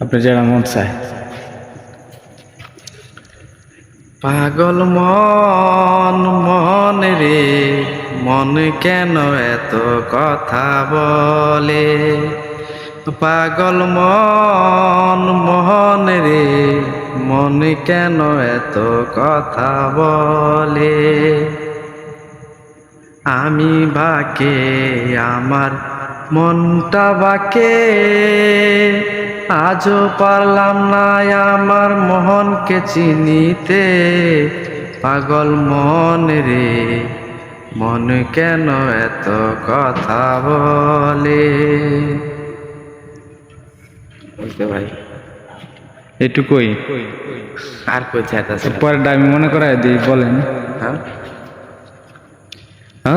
আপনি যেটা মন চায়। পাগল মন মন রে, মন কেন এত কথা বলে? পাগল মন মন রে, মন কেন এত কথা বলে? আমি বাকে, আমার মনটা বাকে আজও পারলাম না আমার মোহনকে চিনিতে। পাগল মন রে মন কেন এত কথা বলে? বুঝতে ভাই এটুকুই। আর কই চাইতেছে পরেরটা আমি মনে করাই দিই বলেন। হ্যাঁ?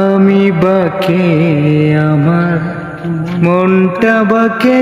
আমি বাকে আমার মনটা বাকে।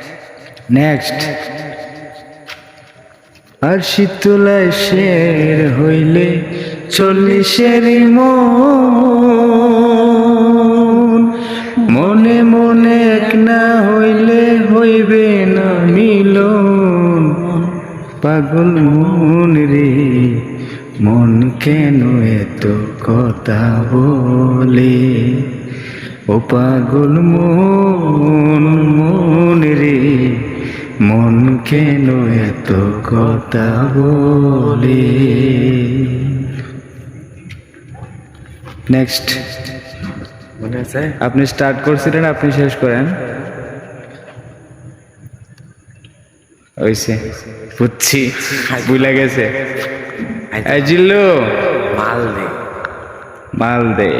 নেক্সট আর শীতলায় শের হইলে চল্লিশের মন। মনে এক না হইলে হইবে না মিলন। পাগল মন রে, মন কেন এত কথা বলে? ও পাগল মন মন কেন এত কথা বলে। নেক্সট মনে আছে? আপনি স্টার্ট করছিলেন আপনি শেষ করেন। ওইসে বুঝছি। বুঝলা গেছে। জিল্লু। মাল দে। মাল দে।